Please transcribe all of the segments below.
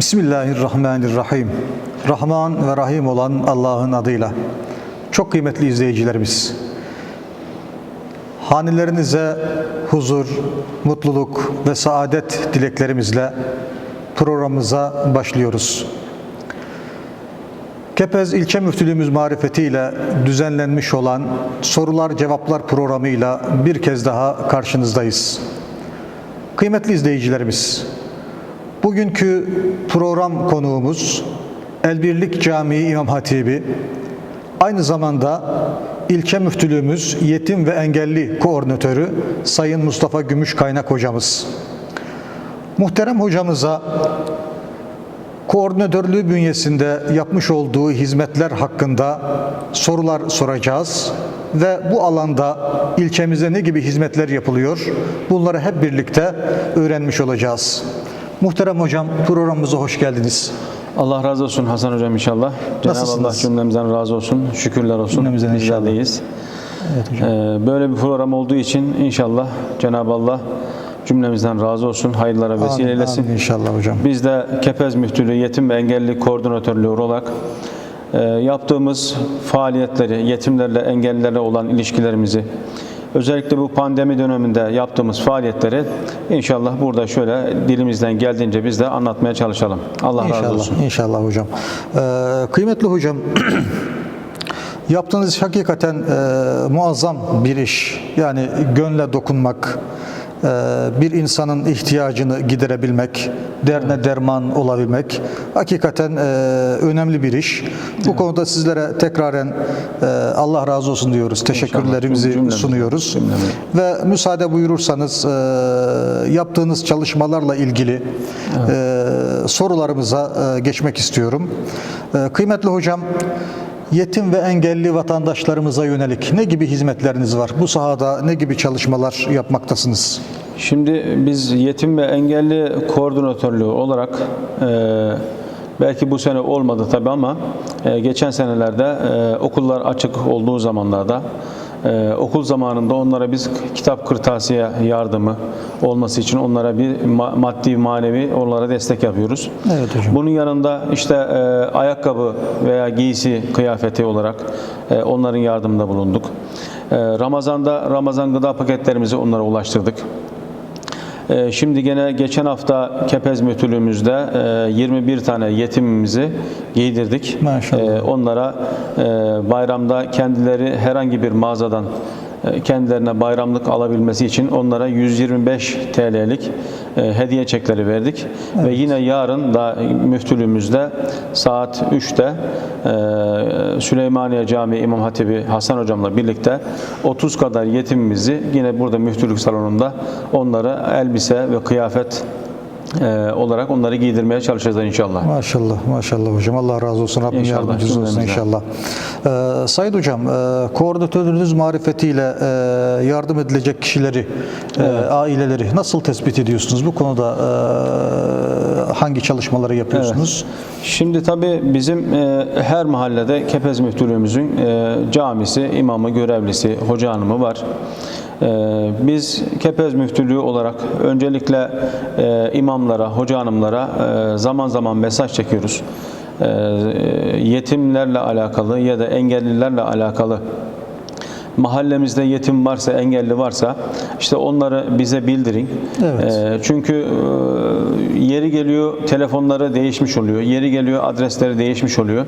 Bismillahirrahmanirrahim. Rahman ve Rahim olan Allah'ın adıyla. Çok kıymetli izleyicilerimiz. Hanelerinize huzur, mutluluk ve saadet dileklerimizle programımıza başlıyoruz. Kepez İlçe Müftülüğümüz marifetiyle düzenlenmiş olan Sorular Cevaplar programıyla bir kez daha karşınızdayız. Kıymetli izleyicilerimiz, bugünkü program konuğumuz Elbirlik Camii İmam Hatibi, aynı zamanda ilçe müftülüğümüz Yetim ve Engelli Koordinatörü Sayın Mustafa Gümüşkaynak hocamız. Muhterem hocamıza koordinatörlüğü bünyesinde yapmış olduğu hizmetler hakkında sorular soracağız ve bu alanda ilçemize ne gibi hizmetler yapılıyor bunları hep birlikte öğrenmiş olacağız. Muhterem hocam programımıza hoş geldiniz. Allah razı olsun Hasan Hocam inşallah. Cenab-ı Allah cümlemizden razı olsun. Şükürler olsun. Cümlemizden inşallah. de iyiyiz. Evet hocam. Ee, böyle bir program olduğu için inşallah Cenab-ı Allah cümlemizden razı olsun. Hayırlara vesile Amin, eylesin. amin inşallah hocam. Biz de Kepez Müftülüğü Yetim ve Engelli Koordinatörlüğü olarak e, yaptığımız faaliyetleri, yetimlerle, engellilerle olan ilişkilerimizi, özellikle bu pandemi döneminde yaptığımız faaliyetleri inşallah burada şöyle dilimizden geldiğince biz de anlatmaya çalışalım. Allah razı İnşallah, olsun. inşallah hocam. Ee, kıymetli hocam, yaptığınız hakikaten e, muazzam bir iş. Yani gönle dokunmak, bir insanın ihtiyacını giderebilmek, derne derman olabilmek hakikaten e, önemli bir iş. Bu konuda sizlere tekraren e, Allah razı olsun diyoruz. Teşekkürlerimizi Cümlemiz. sunuyoruz. Cümlemiz. Ve müsaade buyurursanız e, yaptığınız çalışmalarla ilgili sorularımıza geçmek istiyorum. Kıymetli hocam, yetim ve engelli vatandaşlarımıza yönelik ne gibi hizmetleriniz var? Bu sahada ne gibi çalışmalar yapmaktasınız? Şimdi biz yetim ve engelli koordinatörlüğü olarak e, belki bu sene olmadı tabi ama e, geçen senelerde e, okullar açık olduğu zamanlarda e, okul zamanında onlara biz kitap kırtasiye yardımı olması için onlara bir ma- maddi manevi onlara destek yapıyoruz. Evet hocam. Bunun yanında işte e, ayakkabı veya giysi kıyafeti olarak e, onların yardımında bulunduk. E, Ramazan'da Ramazan gıda paketlerimizi onlara ulaştırdık. Ee, Şimdi gene geçen hafta Kepez Müftülüğümüzde e, 21 tane yetimimizi giydirdik. Maşallah. Ee, Onlara e, bayramda kendileri herhangi bir mağazadan e, kendilerine bayramlık alabilmesi için onlara 125 TL'lik e, hediye çekleri verdik. Ve yine yarın da müftülüğümüzde saat 3'te e, Süleymaniye Camii İmam Hatibi Hasan Hocam'la birlikte 30 kadar yetimimizi yine burada müftülük salonunda onlara elbise ve kıyafet e, olarak onları giydirmeye çalışacağız inşallah. Maşallah, maşallah hocam. Allah razı olsun. Rabbim İnşallah, yardımcınız olsun inşallah. Ee, Sayın hocam, e, koordinatörünüz marifetiyle e, yardım edilecek kişileri, e, aileleri nasıl tespit ediyorsunuz? Bu konuda e, hangi çalışmaları yapıyorsunuz? Şimdi tabii bizim e, her mahallede Kepez Müftülüğümüzün e, camisi, imamı, görevlisi, hoca hanımı var. E, biz Kepez Müftülüğü olarak öncelikle e, imamlara, hoca hanımlara e, zaman zaman mesaj çekiyoruz. E, yetimlerle alakalı ya da engellilerle alakalı mahallemizde yetim varsa, engelli varsa işte onları bize bildirin. Evet. Ee, çünkü e, yeri geliyor telefonları değişmiş oluyor. Yeri geliyor adresleri değişmiş oluyor.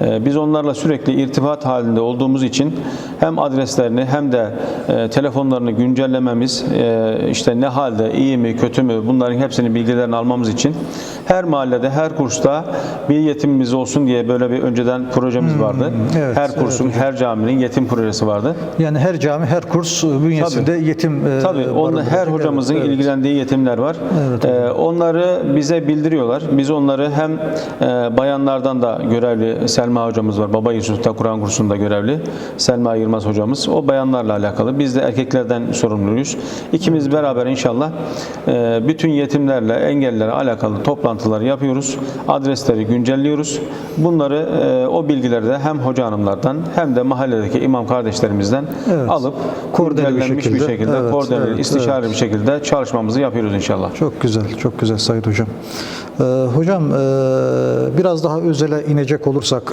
Ee, biz onlarla sürekli irtibat halinde olduğumuz için hem adreslerini hem de e, telefonlarını güncellememiz, e, işte ne halde, iyi mi, kötü mü bunların hepsinin bilgilerini almamız için her mahallede, her kursta bir yetimimiz olsun diye böyle bir önceden projemiz vardı. Hmm, evet, her kursun, her caminin yetim projesi vardı. Yani her cami, her kurs bünyesinde yetim e, Tabii onun her hocamızın Evet, ilgilendiği yetimler var. Evet, Ee, onları bize bildiriyorlar. Biz onları hem e, bayanlardan da görevli Selma hocamız var. Baba Yusuf'ta Kur'an kursunda görevli. Selma Yılmaz hocamız. O bayanlarla alakalı. Biz de erkeklerden sorumluyuz. İkimiz beraber inşallah e, bütün yetimlerle, engellilere alakalı toplantıları yapıyoruz. Adresleri güncelliyoruz. Bunları e, o bilgileri de hem hoca hanımlardan hem de mahalledeki imam kardeşlerimizden sahiplerimizden Evet. alıp Koordineli bir güncellenmiş bir şekilde. şekilde, Evet, koordineli, evet, istişare bir şekilde çalışmamızı yapıyoruz inşallah. Çok güzel, çok güzel Sayın Hocam. Ee, hocam e, biraz daha özele inecek olursak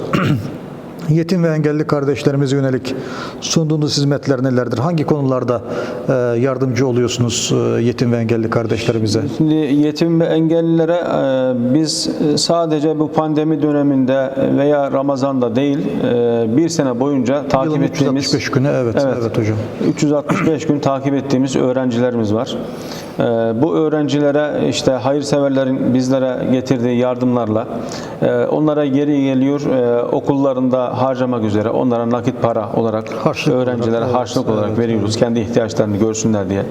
yetim ve engelli kardeşlerimize yönelik sunduğunuz hizmetler nelerdir? Hangi konularda e, yardımcı oluyorsunuz e, yetim ve engelli kardeşlerimize? Şimdi yetim ve engellilere e, biz sadece bu pandemi döneminde veya Ramazan'da değil bir sene boyunca takip Yılın ettiğimiz 365 günü evet, evet, Evet. hocam. 365 gün takip ettiğimiz öğrencilerimiz var. Ee, Bu öğrencilere işte hayırseverlerin bizlere getirdiği yardımlarla e, onlara geri geliyor e, okullarında harcamak üzere onlara nakit para olarak Harçlık olarak, öğrencilere evet, harçlık olarak evet, veriyoruz. Kendi ihtiyaçlarını görsünler diye.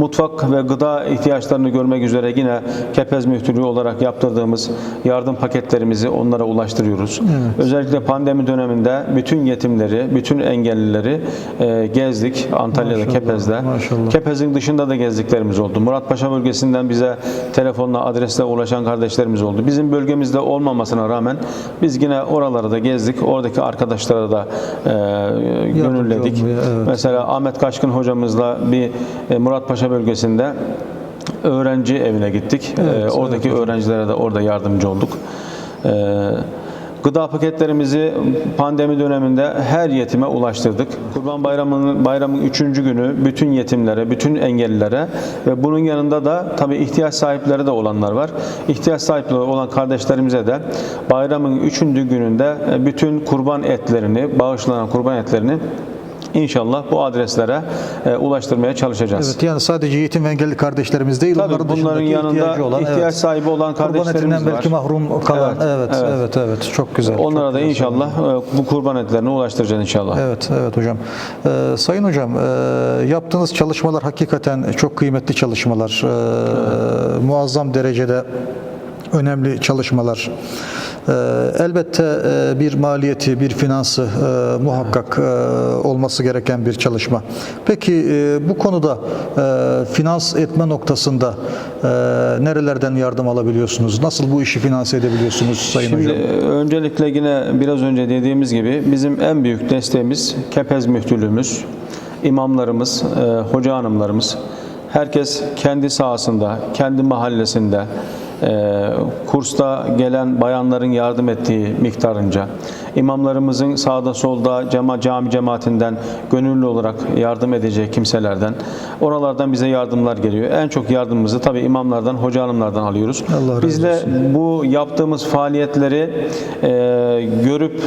Mutfak ve gıda ihtiyaçlarını görmek üzere yine Kepez Müftülüğü olarak yaptırdığımız yardım paketlerimizi onlara ulaştırıyoruz. Özellikle pandemi döneminde bütün yetimleri, bütün engellileri e, gezdik Antalya'da, Maşallah, Kepez'de. maşallah. Kepez'in dışında da gezdiklerimiz oldu. Muratpaşa bölgesinden bize telefonla, adresle ulaşan kardeşlerimiz oldu. Bizim bölgemizde olmamasına rağmen biz yine oraları da gezdik. Oradaki arkadaşlara da e, gönülledik. evet. Mesela Ahmet Kaşkın hocamızla bir e, Muratpaşa bölgesinde öğrenci evine gittik. Evet, E, oradaki öğrencilere de orada yardımcı olduk. E, Gıda paketlerimizi pandemi döneminde her yetime ulaştırdık. Kurban Bayramı'nın bayramın üçüncü günü bütün yetimlere, bütün engellilere ve bunun yanında da tabii ihtiyaç sahipleri de olanlar var. İhtiyaç sahipleri olan kardeşlerimize de bayramın üçüncü gününde bütün kurban etlerini, bağışlanan kurban etlerini İnşallah bu adreslere e, ulaştırmaya çalışacağız. Evet yani sadece yetim ve engelli kardeşlerimiz değil, Tabii onların bunların yanında olan, ihtiyaç evet. sahibi olan kardeşlerimiz var. belki mahrum kalan, Evet, evet, evet, evet. evet, çok güzel. Onlara çok da güzel. inşallah e, bu kurban etlerini ulaştıracağız inşallah. Evet, evet hocam. Ee, sayın hocam, e, yaptığınız çalışmalar hakikaten çok kıymetli çalışmalar. Ee, Muazzam derecede önemli çalışmalar. Ee, elbette e, bir maliyeti, bir finansı e, muhakkak e, olması gereken bir çalışma. Peki bu konuda finans etme noktasında nerelerden yardım alabiliyorsunuz? Nasıl bu işi finanse edebiliyorsunuz Sayın Şimdi hocam? öncelikle yine biraz önce dediğimiz gibi bizim en büyük desteğimiz Kepez Müftülüğümüz, imamlarımız, hoca hanımlarımız. Herkes kendi sahasında, kendi mahallesinde, kursta gelen bayanların yardım ettiği miktarınca, imamlarımızın sağda solda cema, cami cemaatinden gönüllü olarak yardım edecek kimselerden, oralardan bize yardımlar geliyor. En çok yardımımızı tabii imamlardan, hoca hanımlardan alıyoruz. Allah Biz de bu yaptığımız faaliyetleri e, görüp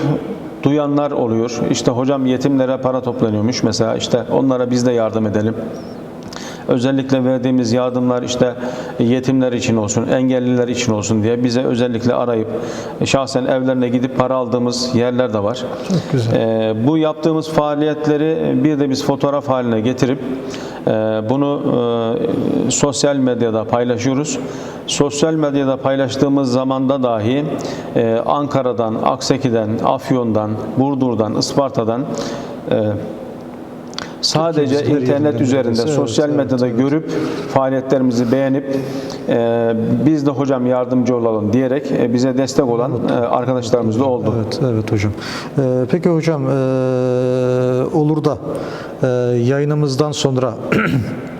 duyanlar oluyor. İşte hocam yetimlere para toplanıyormuş mesela işte onlara biz de yardım edelim. Özellikle verdiğimiz yardımlar işte yetimler için olsun, engelliler için olsun diye bize özellikle arayıp şahsen evlerine gidip para aldığımız yerler de var. Çok güzel. Ee, bu yaptığımız faaliyetleri bir de biz fotoğraf haline getirip e, bunu e, sosyal medyada paylaşıyoruz. Sosyal medyada paylaştığımız zamanda dahi e, Ankara'dan, Akseki'den, Afyon'dan, Burdur'dan, Isparta'dan e, sadece internet üzerinde. Evet, sosyal medyada evet. görüp faaliyetlerimizi beğenip e, biz de hocam yardımcı olalım diyerek e, bize destek olan e, arkadaşlarımız da oldu. Evet, evet hocam. Ee, peki hocam, ee, olur da ee, yayınımızdan sonra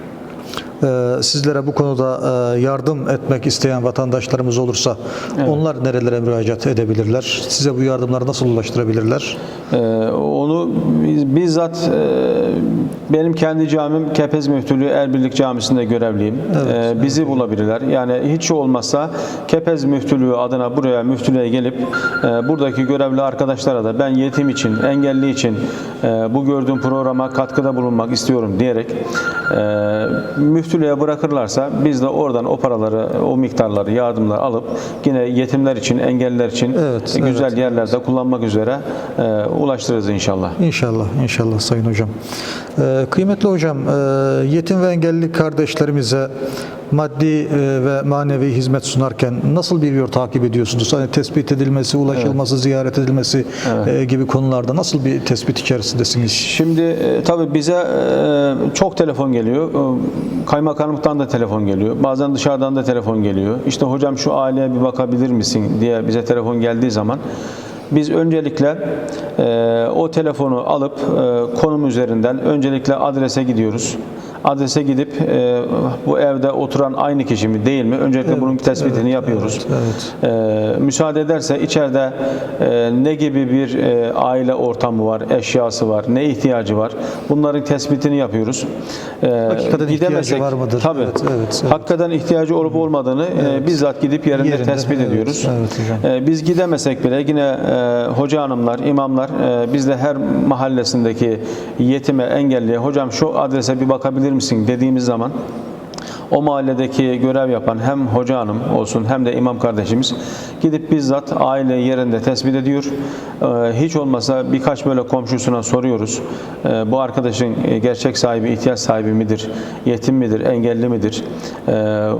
sizlere bu konuda ee, yardım etmek isteyen vatandaşlarımız olursa onlar nerelere müracaat edebilirler? Size bu yardımları nasıl ulaştırabilirler? Ee, onu biz- bizzat e, benim kendi camim Kepez Müftülüğü Erbirlik Camisi'nde görevliyim. Ee, bizi bulabilirler. Yani hiç olmazsa Kepez Müftülüğü adına buraya müftülüğe gelip e, buradaki görevli arkadaşlara da ben yetim için, engelli için e, bu gördüğüm programa katkıda bulunmak istiyorum diyerek e, müftülüğe bırakırlarsa biz de oradan o paraları, o miktarları, yardımları alıp yine yetimler için, engelliler için Evet, güzel evet. yerlerde kullanmak üzere e, ulaştırırız inşallah. İnşallah, inşallah Sayın Hocam. Ee, kıymetli hocam, ee, yetim ve engelli kardeşlerimize maddi ee, ve manevi hizmet sunarken nasıl bir yol takip ediyorsunuz? Hani tespit edilmesi, ulaşılması, ziyaret edilmesi ee, gibi konularda nasıl bir tespit içerisindesiniz? Şimdi e, tabii bize e, çok telefon geliyor. E, Kaymakamlıktan da telefon geliyor. Bazen dışarıdan da telefon geliyor. İşte hocam şu aileye bir bakabilir misin diye bize telefon geldiği zaman Biz öncelikle e, o telefonu alıp e, konum üzerinden öncelikle adrese gidiyoruz. Adrese gidip e, bu evde oturan aynı kişi mi değil mi? Öncelikle bunun bir tespitini yapıyoruz. evet, E, müsaade ederse içeride e, ne gibi bir e, aile ortamı var, eşyası var, ne ihtiyacı var? Bunların tespitini yapıyoruz. E, Hakikaten ihtiyacı var mıdır? Tabii. Evet, evet, evet. Hakikaten ihtiyacı olup olmadığını e, bizzat gidip yerinde, Yerinde, tespit evet, ediyoruz. evet hocam. E, biz gidemesek bile yine e, hoca hanımlar, imamlar e, biz de her mahallesindeki yetime, engelliye hocam şu adrese bir bakabilir misin dediğimiz zaman o mahalledeki görev yapan hem hoca hanım olsun hem de imam kardeşimiz gidip bizzat aile yerinde tespit ediyor. Ee, Hiç olmasa birkaç böyle komşusuna soruyoruz. Ee, Bu arkadaşın e, gerçek sahibi, ihtiyaç sahibi midir? Yetim midir? Engelli midir? Ee,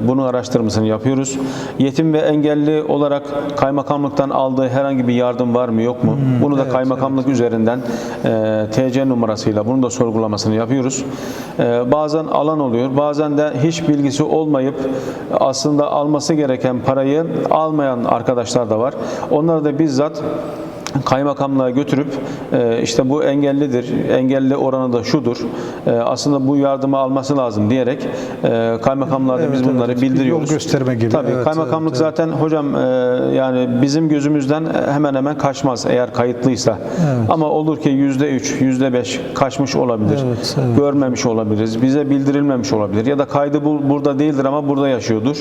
Bunun araştırmasını yapıyoruz. Yetim ve engelli olarak kaymakamlıktan aldığı herhangi bir yardım var mı yok mu? Bunu da kaymakamlık üzerinden e, TC numarasıyla bunun da sorgulamasını yapıyoruz. Bazen alan oluyor, bazen de hiç bilgisi olmayıp aslında alması gereken parayı almayan arkadaşlar da var. Onları da bizzat kaymakamlığa götürüp e, işte bu engellidir, engelli oranı da şudur, e, aslında bu yardımı alması lazım diyerek e, kaymakamlığa da biz Evet, bunları evet. bildiriyoruz. Yol gösterme gibi. Tabii Evet, kaymakamlık evet, zaten hocam e, yani bizim gözümüzden hemen hemen kaçmaz eğer kayıtlıysa. Ama olur ki yüzde üç, yüzde beş kaçmış olabilir. Evet, evet. Görmemiş olabiliriz. Bize bildirilmemiş olabilir. Ya da kaydı bu, burada değildir ama burada yaşıyordur.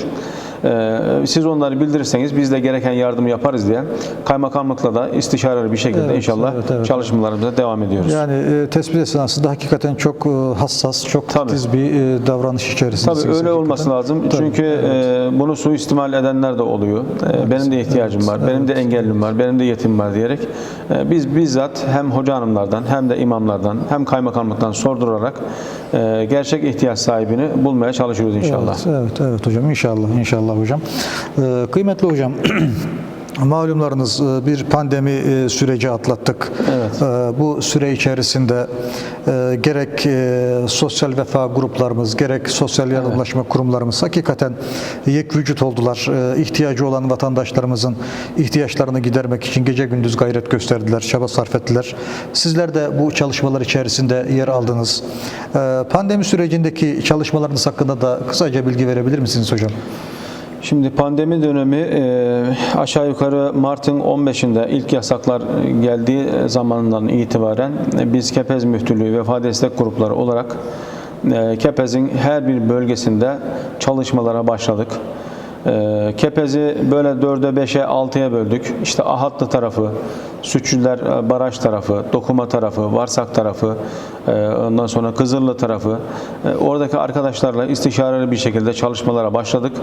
Siz onları bildirirseniz biz de gereken yardımı yaparız diye kaymakamlıkla da istişareli bir şekilde Evet, inşallah evet, evet. çalışmalarımıza devam ediyoruz. Yani e, tespit esnasında hakikaten çok e, hassas, çok Tabii. titiz bir e, davranış içerisindesiniz. Tabii öyle hakikaten. olması lazım. Tabii, Çünkü e, bunu suistimal edenler de oluyor. E, benim de ihtiyacım var, benim de engellim var, benim de yetim var diyerek e, biz bizzat hem hoca hanımlardan hem de imamlardan hem kaymakamlıktan sordurarak e, gerçek ihtiyaç sahibini bulmaya çalışıyoruz inşallah. Evet, evet, evet hocam inşallah, inşallah hocam. Ee, kıymetli hocam, malumlarınız e, bir pandemi e, süreci atlattık. Evet. Ee, Bu süre içerisinde e, gerek e, sosyal vefa gruplarımız, gerek sosyal yardımlaşma kurumlarımız hakikaten yek vücut oldular. İhtiyacı olan vatandaşlarımızın ihtiyaçlarını gidermek için gece gündüz gayret gösterdiler, çaba sarf ettiler. Sizler de bu çalışmalar içerisinde yer aldınız. Pandemi sürecindeki çalışmalarınız hakkında da kısaca bilgi verebilir misiniz hocam? Şimdi pandemi dönemi e, aşağı yukarı Mart'ın 15'inde ilk yasaklar geldiği zamandan itibaren e, biz Kepez Müftülüğü Vefa Destek Grupları olarak e, Kepez'in her bir bölgesinde çalışmalara başladık. E, Kepez'i böyle 4'e 5'e 6'ya böldük. İşte Ahatlı tarafı, Sütçüler e, Baraj tarafı, Dokuma tarafı, Varsak tarafı, e, ondan sonra Kızıllı tarafı. E, Oradaki arkadaşlarla istişareli bir şekilde çalışmalara başladık.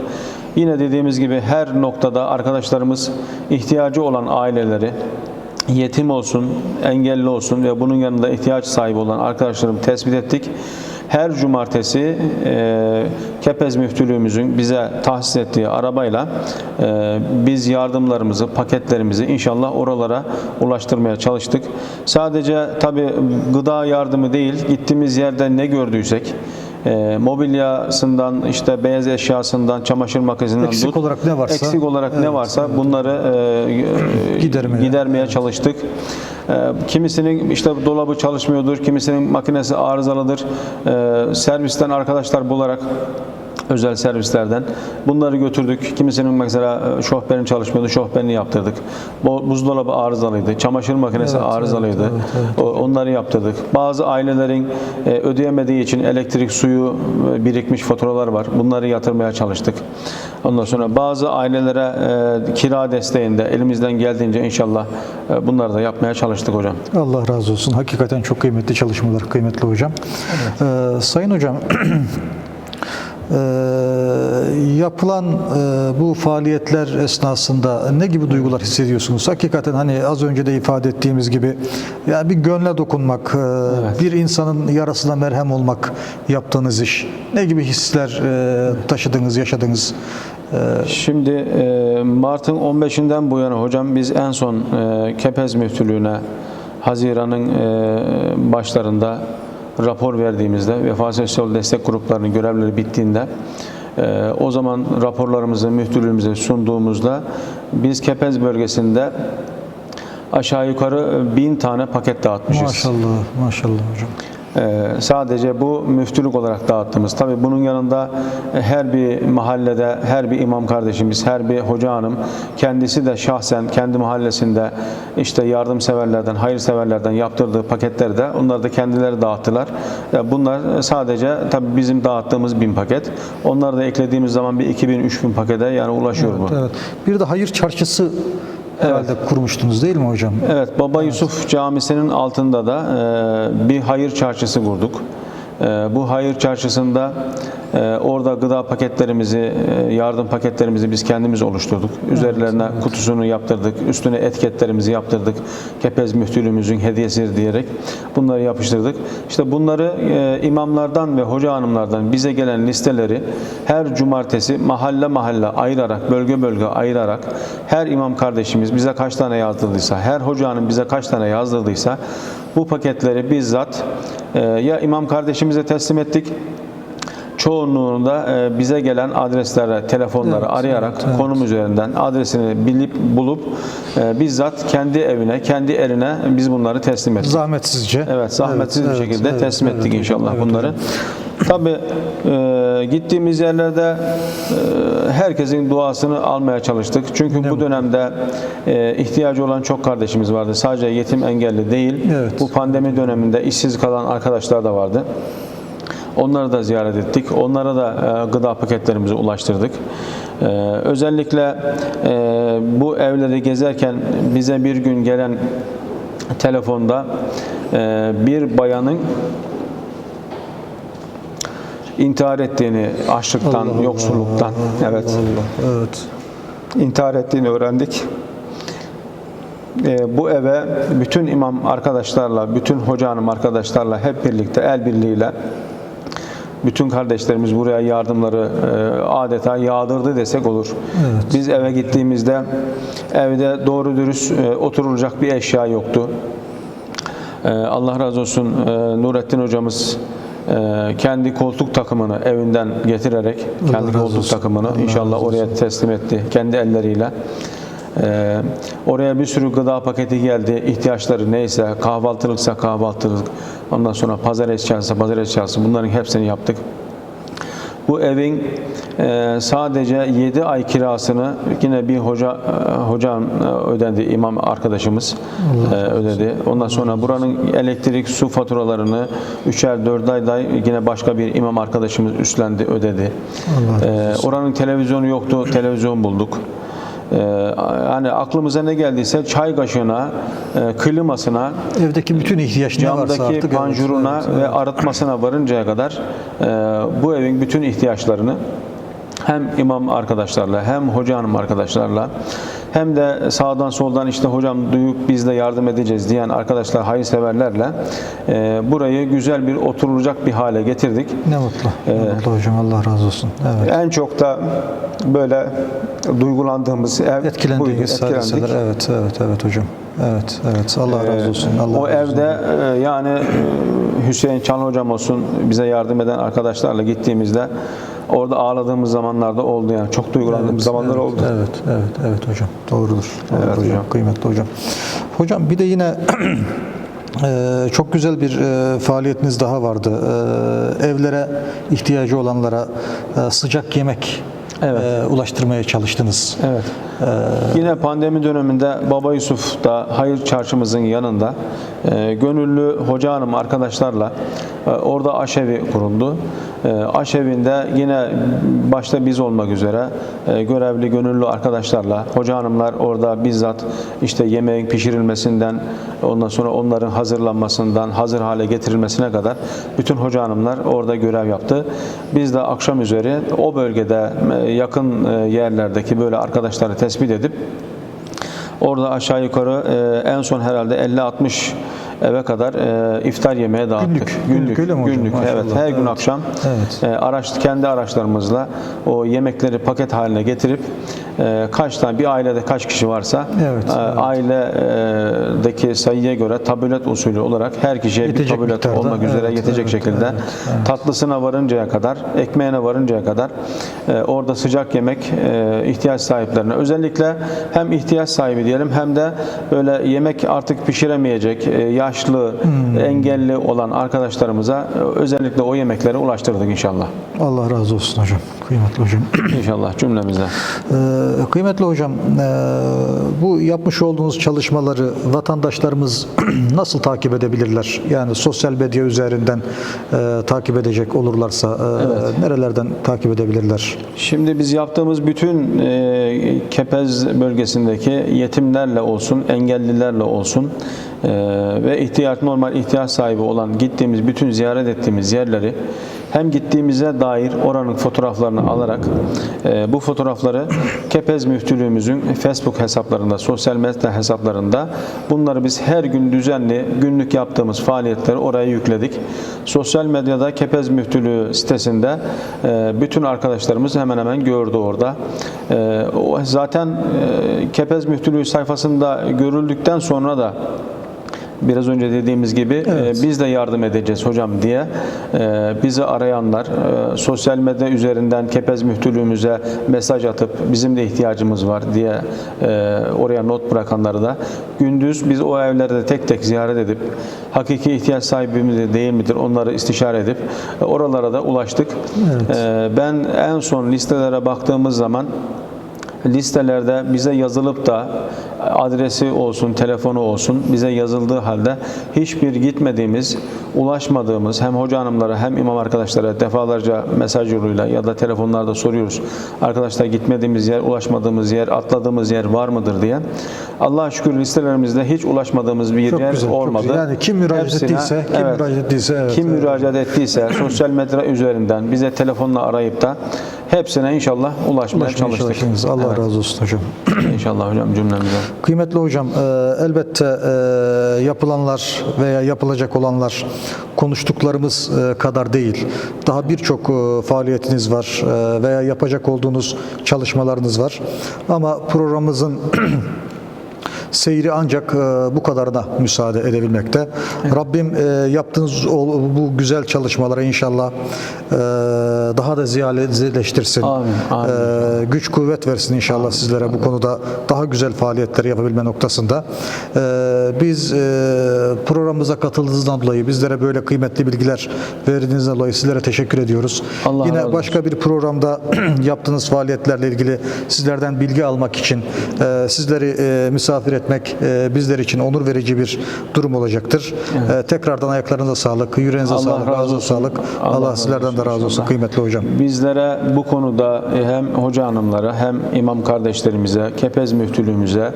Yine dediğimiz gibi her noktada arkadaşlarımız ihtiyacı olan aileleri yetim olsun, engelli olsun ve bunun yanında ihtiyaç sahibi olan arkadaşlarımı tespit ettik. Her cumartesi e, Kepez Müftülüğümüzün bize tahsis ettiği arabayla e, biz yardımlarımızı, paketlerimizi inşallah oralara ulaştırmaya çalıştık. Sadece tabi gıda yardımı değil, gittiğimiz yerde ne gördüysek, e, mobilyasından, işte beyaz eşyasından, çamaşır makinesinden Eksik tut, olarak ne varsa- eksik olarak Evet, ne varsa bunları e, Gidermeye. gidermeye çalıştık. E, Kimisinin işte dolabı çalışmıyordur, kimisinin makinesi arızalıdır. E, Servisten arkadaşlar bularak özel servislerden bunları götürdük. Kimisinin mesela şofberin çalışmıyordu, şofberini yaptırdık. Bu- Buzdolabı arızalıydı, çamaşır makinesi Evet, arızalıydı. evet, evet, O- Onları yaptırdık. Bazı ailelerin e, ödeyemediği için elektrik, suyu e, birikmiş faturalar var. Bunları yatırmaya çalıştık. Ondan sonra bazı ailelere e, kira desteğinde elimizden geldiğince inşallah bunları da yapmaya çalıştık hocam. Allah razı olsun. Hakikaten çok kıymetli çalışmalar, kıymetli hocam. Ee, sayın hocam, yapılan e, bu faaliyetler esnasında ne gibi duygular hissediyorsunuz? Hakikaten hani az önce de ifade ettiğimiz gibi yani bir gönle dokunmak, e, bir insanın yarasına merhem olmak yaptığınız iş. Ne gibi hisler e, taşıdınız, yaşadınız? Şimdi Mart'ın 15'inden bu yana hocam biz en son Kepez Müftülüğü'ne Haziran'ın başlarında rapor verdiğimizde Vefa Sosyal Destek Gruplarının görevleri bittiğinde e, o zaman raporlarımızı müftülüğümüze sunduğumuzda biz Kepez bölgesinde aşağı yukarı bin tane paket dağıtmışız. Maşallah, maşallah hocam. Ee, sadece bu müftülük olarak dağıttığımız. Tabii bunun yanında e, her bir mahallede, her bir imam kardeşimiz, her bir hoca hanım kendisi de şahsen kendi mahallesinde işte yardımseverlerden, hayırseverlerden yaptırdığı paketleri de onları da kendileri dağıttılar. Bunlar sadece tabii bizim dağıttığımız bin paket. Onları da eklediğimiz zaman bir 2000-3000 pakete yani ulaşıyor bu. Evet. Bir de hayır çarşısı herhalde kurmuştunuz değil mi hocam? Evet, Baba Yusuf Camisi'nin altında da e, bir hayır çarşısı kurduk. E, bu hayır çarşısında e, orada gıda paketlerimizi, e, yardım paketlerimizi biz kendimiz oluşturduk. Üzerlerine kutusunu yaptırdık, üstüne etiketlerimizi yaptırdık. Kepez müftülüğümüzün hediyesidir diyerek bunları yapıştırdık. İşte bunları e, imamlardan ve hoca hanımlardan bize gelen listeleri her cumartesi mahalle mahalle ayırarak, bölge bölge ayırarak her imam kardeşimiz bize kaç tane yazdırdıysa, her hoca hanım bize kaç tane yazdırdıysa bu paketleri bizzat e, ya imam kardeşimize teslim ettik çoğunluğunda e, bize gelen adreslere, telefonları Evet, arayarak evet, evet. konum üzerinden adresini bilip bulup e, bizzat kendi evine, kendi eline biz bunları teslim ettik. Zahmetsizce. Evet, zahmetsiz Evet, bir evet, şekilde evet, teslim evet ettik hocam, inşallah evet bunları. hocam. Tabii e, gittiğimiz yerlerde e, herkesin duasını almaya çalıştık. Çünkü bu dönemde e, ihtiyacı olan çok kardeşimiz vardı. Sadece yetim engelli değil. Evet. Bu pandemi döneminde işsiz kalan arkadaşlar da vardı. Onları da ziyaret ettik. Onlara da e, gıda paketlerimizi ulaştırdık. E, özellikle e, bu evleri gezerken bize bir gün gelen telefonda e, bir bayanın intihar ettiğini açlıktan, Allah Allah, yoksulluktan evet Allah, evet. intihar ettiğini öğrendik. E, bu eve bütün imam arkadaşlarla, bütün hoca hanım arkadaşlarla hep birlikte el birliğiyle bütün kardeşlerimiz buraya yardımları e, adeta yağdırdı desek olur. Biz eve gittiğimizde evde doğru dürüst e, oturulacak bir eşya yoktu. E, Allah razı olsun e, Nurettin hocamız kendi koltuk takımını evinden getirerek kendi koltuk olsun. takımını Allah inşallah oraya teslim etti kendi elleriyle. E, oraya bir sürü gıda paketi geldi. ihtiyaçları neyse kahvaltılıksa kahvaltılık ondan sonra pazar eşyası pazar eşyası bunların hepsini yaptık. Bu evin e, sadece 7 ay kirasını yine bir hoca e, hocam e, ödendi, imam arkadaşımız e, ödedi. Ondan sonra buranın elektrik, su faturalarını 3'er 4 ayda yine başka bir imam arkadaşımız üstlendi, ödedi. Oranın televizyonu yoktu, televizyon bulduk. E, yani aklımıza ne geldiyse çay kaşığına, e, klimasına, Evdeki bütün ihtiyaç ne varsa artık. panjuruna evet, ve arıtmasına varıncaya kadar e, bu evin bütün ihtiyaçlarını hem imam arkadaşlarla hem hoca hanım arkadaşlarla hem de sağdan soldan işte hocam duyup biz de yardım edeceğiz diyen arkadaşlar hayırseverlerle e, burayı güzel bir oturulacak bir hale getirdik. Ne mutlu. Ne mutlu hocam. Allah razı olsun. Evet. En çok da böyle duygulandığımız ev buydu. Etkilendiğiniz Etkilendik. Evet, evet, evet hocam. Evet, evet. Allah razı olsun. Allah o razı olsun. evde e, yani e, Hüseyin Çan hocam olsun bize yardım eden arkadaşlarla gittiğimizde orada ağladığımız zamanlarda oldu yani çok duygulandığımız zamanlar evet, oldu. Evet, evet, evet hocam. Doğrudur. Doğrudur Evet hocam. hocam. Kıymetli hocam. Hocam bir de yine eee, çok güzel bir eee, faaliyetiniz daha vardı. Eee, evlere ihtiyacı olanlara eee, sıcak yemek Evet. eee, ulaştırmaya çalıştınız. Evet. Yine pandemi döneminde Baba Yusuf'ta Hayır Çarşımızın yanında e, gönüllü hoca hanım arkadaşlarla e, orada aşevi kuruldu. E, aşevinde yine başta biz olmak üzere e, görevli gönüllü arkadaşlarla hoca hanımlar orada bizzat işte yemeğin pişirilmesinden ondan sonra onların hazırlanmasından hazır hale getirilmesine kadar bütün hoca hanımlar orada görev yaptı. Biz de akşam üzeri o bölgede e, yakın e, yerlerdeki böyle arkadaşları tespit edip orada aşağı yukarı en son herhalde 50-60 eve kadar e, iftar yemeğe dağıttık. Günlük, günlük öyle mi hocam? günlük, Maşallah. evet. Her gün akşam Evet. e, araç kendi araçlarımızla o yemekleri paket haline getirip kaç tane bir ailede kaç kişi varsa Evet, e, evet. ailedeki sayıya göre tabulet usulü olarak her kişiye bir Yetecek tabulet miktarda, olmak üzere evet, yetecek evet, şekilde evet, evet. tatlısına varıncaya kadar, ekmeğine varıncaya kadar e, orada sıcak yemek e, ihtiyaç sahiplerine özellikle hem ihtiyaç sahibi diyelim hem de böyle yemek artık pişiremeyecek, yaşlı, Hmm. engelli olan arkadaşlarımıza özellikle o yemekleri ulaştırdık inşallah. Allah razı olsun hocam. Kıymetli hocam. İnşallah cümlemize. Ee, kıymetli hocam, e, bu yapmış olduğunuz çalışmaları vatandaşlarımız nasıl takip edebilirler? Yani sosyal medya üzerinden e, takip edecek olurlarsa e, nerelerden takip edebilirler? Şimdi biz yaptığımız bütün Kepez bölgesindeki yetimlerle olsun, engellilerle olsun ve ihtiyaç normal ihtiyaç sahibi olan gittiğimiz bütün ziyaret ettiğimiz yerleri hem gittiğimize dair oranın fotoğraflarını alarak e, bu fotoğrafları Kepez Müftülüğümüzün Facebook hesaplarında, sosyal medya hesaplarında bunları biz her gün düzenli günlük yaptığımız faaliyetleri oraya yükledik. Sosyal medyada Kepez Müftülüğü sitesinde e, bütün arkadaşlarımız hemen hemen gördü orada. E, o zaten e, Kepez Müftülüğü sayfasında görüldükten sonra da biraz önce dediğimiz gibi e, biz de yardım edeceğiz hocam diye e, bizi arayanlar e, sosyal medya üzerinden Kepez Müftülüğümüze mesaj atıp bizim de ihtiyacımız var diye e, oraya not bırakanları da gündüz biz o evlerde tek tek ziyaret edip hakiki ihtiyaç sahibi midir değil midir onları istişare edip e, oralara da ulaştık. E, ben en son listelere baktığımız zaman listelerde bize yazılıp da adresi olsun, telefonu olsun bize yazıldığı halde hiçbir gitmediğimiz, ulaşmadığımız hem hoca hanımlara hem imam arkadaşlara defalarca mesaj yoluyla ya da telefonlarda soruyoruz. Arkadaşlar gitmediğimiz yer, ulaşmadığımız yer, atladığımız yer var mıdır diye. Allah'a şükür listelerimizde hiç ulaşmadığımız bir Çok yer güzel, çok olmadı. güzel. Yani kim müracaat Hepsine- ettiyse, kim müracaat ettiyse, evet, kim evet. müracaat ettiyse sosyal medya üzerinden bize telefonla arayıp da hepsine inşallah ulaşmaya Ulaşmaya çalıştık. Allah Evet. razı olsun hocam. İnşallah hocam cümlemize. Kıymetli hocam, e, elbette e, yapılanlar veya yapılacak olanlar konuştuklarımız e, kadar değil. Daha birçok e, faaliyetiniz var e, veya yapacak olduğunuz çalışmalarınız var. Ama programımızın seyri ancak e, bu kadarına müsaade edebilmekte. Rabbim e, yaptığınız bu güzel çalışmalara inşallah e, daha da ziyadeleştirsin. Amin, amin. Güç kuvvet versin inşallah sizlere bu konuda daha güzel faaliyetler yapabilme noktasında. Biz programımıza katıldığınızdan dolayı bizlere böyle kıymetli bilgiler verdiğinizden dolayı sizlere teşekkür ediyoruz. Allah Yine olsun. başka bir programda yaptığınız faaliyetlerle ilgili sizlerden bilgi almak için sizleri misafir etmek e, bizler için onur verici bir durum olacaktır. E, tekrardan ayaklarınıza sağlık, yüreğinize Allah sağlık, razı ağzınıza olsun. sağlık. Allah Allah, sizlerden de razı olsun kıymetli hocam. Bizlere bu konuda hem hoca hanımlara hem imam kardeşlerimize, Kepez müftülüğümüze,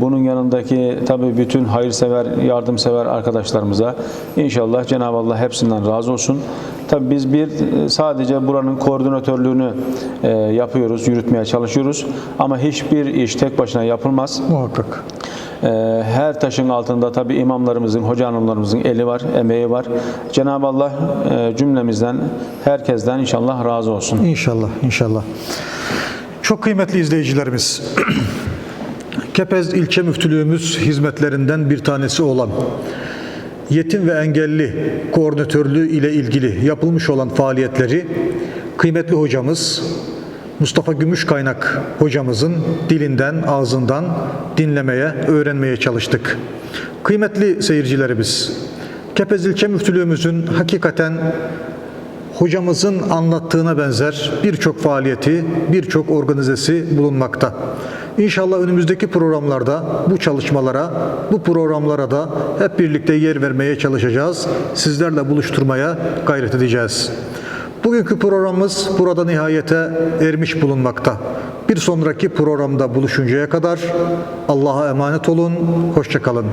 bunun yanındaki tabii bütün hayırsever, yardımsever arkadaşlarımıza inşallah Cenab-ı Allah hepsinden razı olsun. Tabii biz bir e, sadece buranın koordinatörlüğünü e, yapıyoruz, yürütmeye çalışıyoruz. Ama hiçbir iş tek başına yapılmaz. Muhakkak. Ee, Her taşın altında tabi imamlarımızın, hoca hanımlarımızın eli var, emeği var. Cenab-ı Allah e, cümlemizden, herkesten inşallah razı olsun. İnşallah, inşallah. Çok kıymetli izleyicilerimiz, Kepez ilçe müftülüğümüz hizmetlerinden bir tanesi olan yetim ve engelli koordinatörlüğü ile ilgili yapılmış olan faaliyetleri kıymetli hocamız Mustafa Gümüşkaynak hocamızın dilinden, ağzından dinlemeye, öğrenmeye çalıştık. Kıymetli seyircilerimiz, Kepez ilçe müftülüğümüzün hakikaten hocamızın anlattığına benzer birçok faaliyeti, birçok organizesi bulunmakta. İnşallah önümüzdeki programlarda bu çalışmalara, bu programlara da hep birlikte yer vermeye çalışacağız. Sizlerle buluşturmaya gayret edeceğiz. Bugünkü programımız burada nihayete ermiş bulunmakta. Bir sonraki programda buluşuncaya kadar Allah'a emanet olun, hoşçakalın.